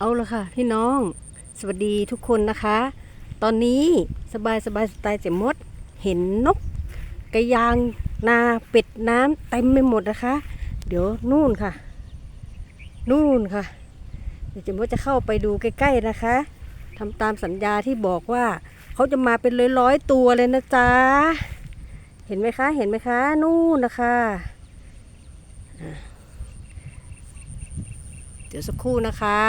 เอาละค่ะพี่น้อง สวัสดีทุกคนนะคะ ตอนนี้สบายสบายสไตล์เจมด เห็นนก กระยางนาเป็ดน้ำเต็มไปหมดนะคะ เดี๋ยวนู่นค่ะ นู่นค่ะ เดี๋ยวเจมดจะเข้าไปดูใกล้ๆนะคะทำตามสัญญาที่บอกว่าเขาจะมาเป็นร้อยๆตัวเลยนะจ๊ะเห็นไหมคะ เห็นไหมคะ นู่นนะคะ เดี๋ยวสักครู่นะคะ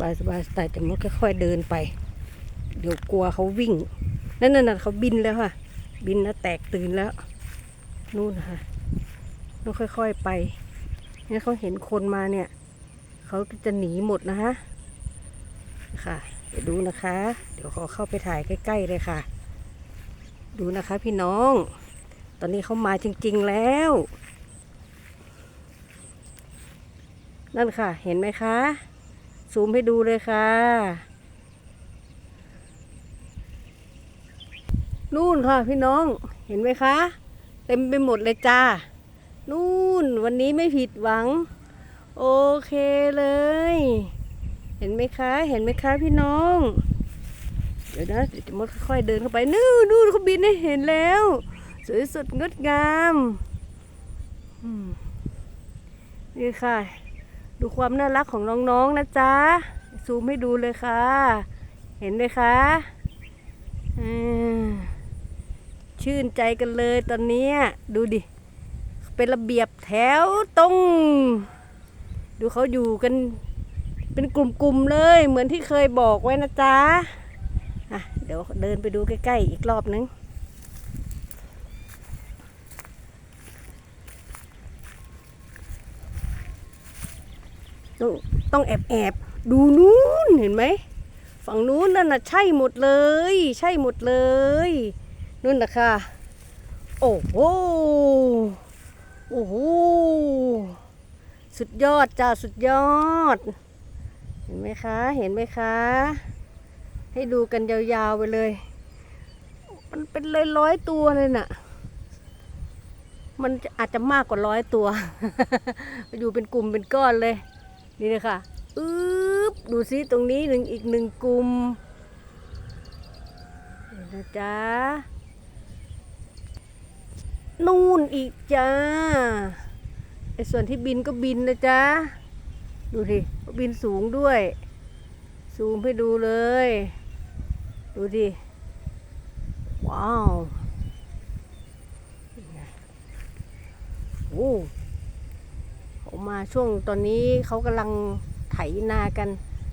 บายสบายแต่มดค่อยๆเดินไป เดี๋ยวกลัวเขาวิ่ง นั่นน่ะเขาบินแล้วค่ะ บินแล้วแตกตื่นแล้ว นู่นค่ะต้องค่อยๆไปนี่เขาเห็นคนมาเนี่ย เขาจะหนีหมดนะคะค่ะเดี๋ยวดูนะคะ เดี๋ยวขอเข้าไปถ่ายใกล้ๆเลยค่ะ ดูนะคะพี่น้อง ตอนนี้เขามาจริง ๆแล้ว นั่นค่ะ เห็นไหมคะ ซูมให้ดูเลยค่ะ นู่นค่ะพี่น้องเห็นไหมคะ เต็มไปหมดเลยจ้า นู่นวันนี้ไม่ผิดหวัง โอเคเลย เห็นไหมคะ เห็นไหมคะพี่น้อง เดี๋ยวนะเดี๋ยวจะมดค่อยๆเดินเข้าไป นู่นนู่นเขาบินให้เห็นแล้ว สวยสดงดงามนี่ค่ะ ดูความน่ารักของน้องๆนะจ๊ะ ซูมให้ดูเลยค่ะ เห็นไหมคะชื่นใจกันเลยตอนนี้ดูดิ เป็นระเบียบแถวตรง ดูเขาอยู่กัน เป็นกลุ่มๆเลย เหมือนที่เคยบอกไว้นะจ๊ะอะเดี๋ยวเดินไปดูใกล้ๆอีกรอบนึง ต้องต้องแอบแอบๆดูนู้นเห็นไหมฝั่งนู้นนั่นน่ะใช่หมดเลย ใช่หมดเลยนู่นนะคะโอ้โหโอ้โหสุดยอดจ้าสุดยอด เห็นไหมคะเห็นไหมคะ ให้ดูกันยาวๆไปเลย มันเป็นเลยร้อยตัวเลยน่ะมันอาจจะมากกว่าร้อยตัว อยู่เป็นกลุ่มเป็นก้อนเลย นี่เลยค่ะอึ๊บดูซิตรงนี้หนึ่งอีกหนึ่งกลุ่มนี่นะจ๊ะนู่นอีกจ้าไอส่วนที่บินก็บินนะจ๊ะดูดิบินสูงด้วยซูมให้ดูเลย ดูดิว้าว โอ้ มาช่วงตอนนี้เขากำลังไถนากัน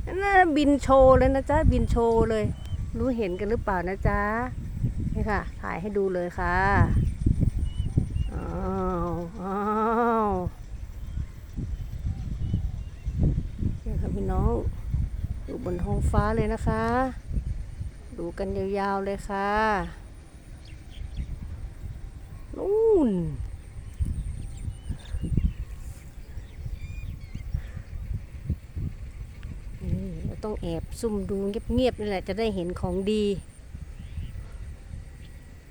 นั่นนะบินโชว์เลยนะจ๊ะบินโชว์เลย รู้เห็นกันหรือเปล่านะจ๊ะนี่ค่ะ ถ่ายให้ดูเลยค่ะอ้าวอ้าวนี่ค่ะพี่น้องอยู่บนท้องฟ้าเลยนะคะ ดูกันยาวๆเลยค่ะนู่น นี่เรา ต้องแอบซุ่มดูเงียบๆนี่แหละจะได้เห็นของดี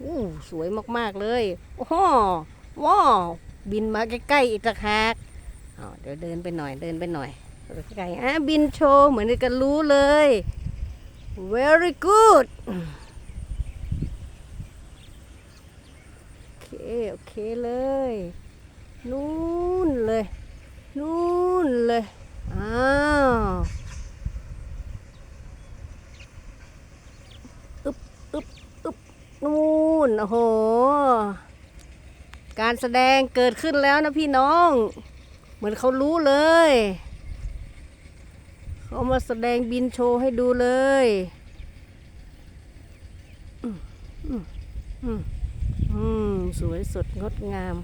อู้สวยมากๆเลยโอ้โหว้าวบินมาใกล้ๆอีกต่างหากเดี๋ยวเดินไปหน่อยเดินไปหน่อยใกล้อะบินโชว์เหมือนกันรู้เลย very good โอเคโอเคเลยนู่นเลยนู่นเลยอ้าวอึบอึบอึบนู่น โอ้โห การแสดงเกิดขึ้นแล้วนะพี่น้อง เหมือนเขารู้เลย เขามาแสดงบินโชว์ให้ดูเลยอืมอืมอืมอืมสวยสดงดงาม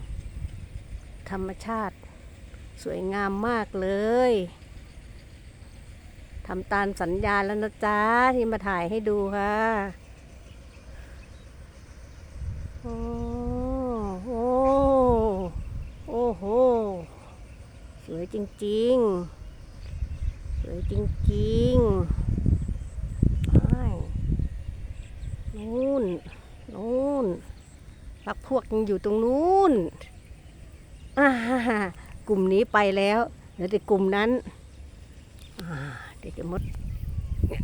ธรรมชาติ สวยงามมากเลยทำตามสัญญาแล้วนะจ๊ะ ที่มาถ่ายให้ดูค่ะ โอ้โหโอ้โห ส วยจริง ๆ สวยจริงๆไปนู่นนู่นพักพวกยังอยู่ตรงนู้นอ่ากลุ่มนี้ไปแล้วเหลือแต่กลุ่มนั้นอ่าเดี๋ยวจะมดเนี่ย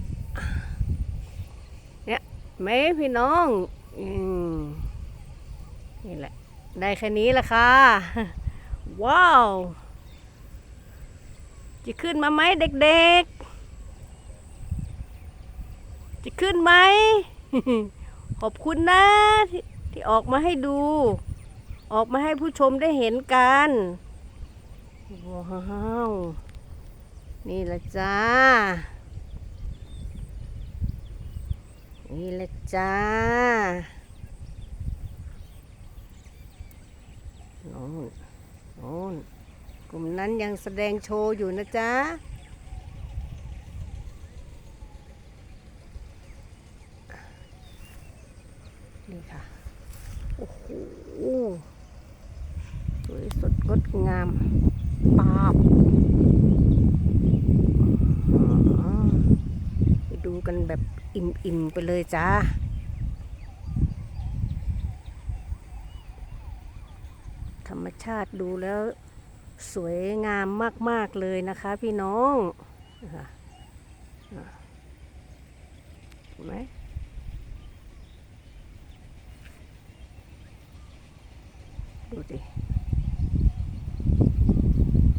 เนี่ยไหมพี่น้องอืมนี่แหละ ได้แค่นี้ละค่ะ ว้าว จะขึ้นมาไหมเด็กๆ จะขึ้นไหม ขอบคุณนะที่ที่ออกมาให้ดู ออกมาให้ผู้ชมได้เห็นกัน ว้าว นี่ละจ้า นี่ละจ้าโน่นโน่น ลุ่มนั้นยังแสดงโชว์อยู่นะจ๊ะนี่ค่ะ โอ้โห สวยสดงดงามปาบไปดูกันแบบอิ่มๆไปเลยจ้าธรรมชาติดูแล้ว สวยงามมาก ๆ เลยนะคะพี่น้องเห็นไหมดูสิ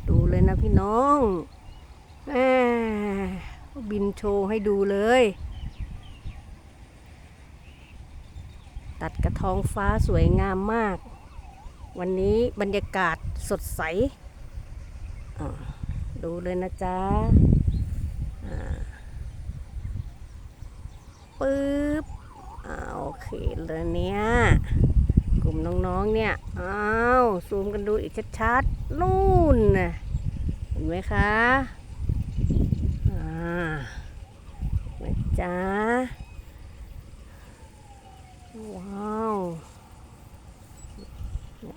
ดูเลยนะพี่น้องแหมบินโชว์ให้ดูเลย ตัดกระท้องฟ้าสวยงามมาก วันนี้บรรยากาศสดใส ดูเลยนะจ๊ะปึ๊บอาโอเคเลยเนี่ย กลุ่มน้องๆเนี่ย อ้าว ซูมกันดูอีกชัดๆ นู่นน่ะเห็นไหมคะอ่านไหมจ๊ะ ว้าว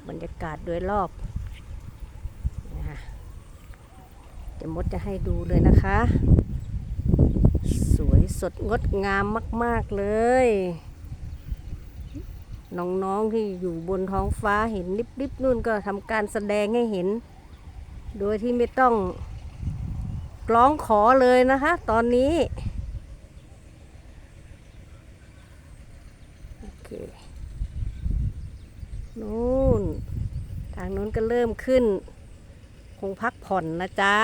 บรรยากาศโดยรอบนะคะ จะมดจะให้ดูเลยนะคะ สวยสดงดงามมาก ๆ เลย น้องๆที่อยู่บนท้องฟ้าเห็นริบๆนู่นก็ทำการแสดงให้เห็น โดยที่ไม่ต้องร้องขอเลยนะคะ ตอนนี้โอเคนู่น ทางนู้นก็เริ่มขึ้น คงพักผ่อนนะจ๊ะ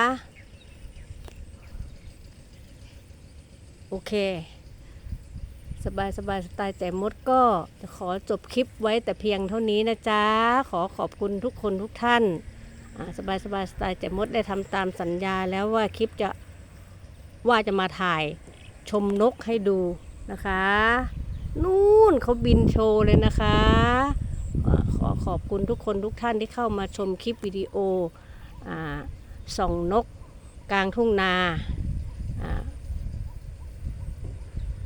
โอเค สบายสบายสไตล์ใจมดก็จะขอจบคลิปไว้แต่เพียงเท่านี้นะจ๊ะ ขอขอบคุณทุกคนทุกท่าน สบายสบายสไตล์ใจมดได้ทำตามสัญญาแล้วว่าคลิปจะว่าจะมาถ่ายชมนกให้ดูนะคะ นู่นเขาบินโชว์เลยนะคะ ขอขอบคุณทุกคนทุกท่านที่เข้ามาชมคลิปวิดีโอ ส่องนกกลางทุ่งนา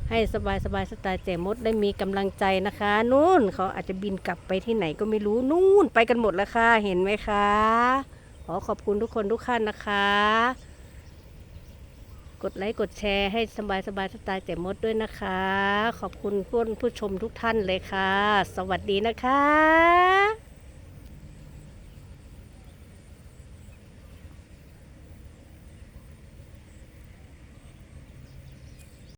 ให้สบายสบายสไตล์เจมดได้มีกำลังใจนะคะ นู่นเขาอาจจะบินกลับไปที่ไหนก็ไม่รู้ นู่นไปกันหมดแล้วค่ะ เห็นไหมคะ ขอขอบคุณทุกคนทุกท่านนะคะ กดไลค์กดแชร์ให้สบายสบายสไตล์เจมดด้วยนะคะ ขอบคุณผู้ผู้ชมทุกท่านเลยค่ะ สวัสดีนะคะ